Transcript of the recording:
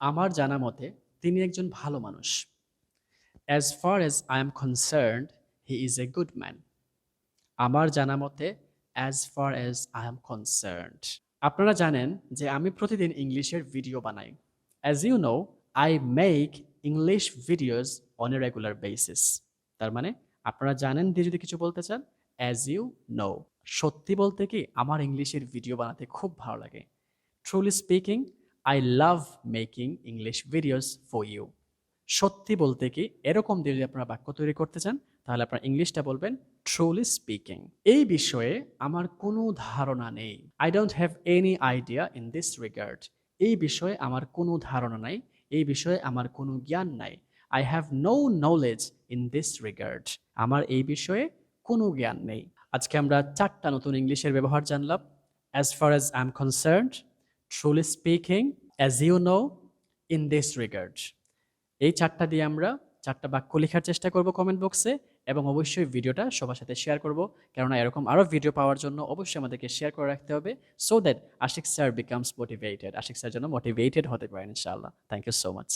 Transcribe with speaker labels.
Speaker 1: আমার জানা মতে, তিনি একজন ভালো মানুষ। As far as I am concerned he is a good man আমার জানা মতে as far as I am concerned আপনারা জানেন যে আমি প্রতিদিন ইংলিশের ভিডিও বানাই। As you know I make English videos on a regular basis তার মানে আপনারা জানেন দিয়ে যদি কিছু বলতে চান অ্যাজ ইউ নো সত্যি বলতে কি, আমার ইংলিশের ভিডিও বানাতে খুব ভালো লাগে। Truly speaking I love making English videos for you সত্যি বলতে কি, এরকম দিয়ে যদি আপনারা বাক্য তৈরি করতে চান, তাহলে আপনার ইংলিশটা বলবেন ট্রুলি স্পিকিং এই বিষয়ে আমার কোনো ধারণা নেই। I don't have any idea in this regard এই বিষয়ে আমার কোনো ধারণা নাই। এই বিষয়ে আমার কোনো জ্ঞান নাই। I have no knowledge in this regard আমার এই বিষয়ে কোনো জ্ঞান নেই। আজকে আমরা চারটা নতুন ইংলিশের ব্যবহার জানলাম। As far as I am concerned truly speaking as you know in this regard এই চারটা দিয়ে আমরা চারটা বাক্য লেখার চেষ্টা করব কমেন্ট বক্সে এবং অবশ্যই ভিডিওটা সবার সাথে শেয়ার করব। কেননা এরকম আরও ভিডিও পাওয়ার জন্য অবশ্যই আমাদেরকে শেয়ার করে রাখতে হবে so that Ashik sir becomes motivated Ashik sir যেন মোটিভেটেড হতে পারেন, ইনশাআল্লাহ। Thank you so much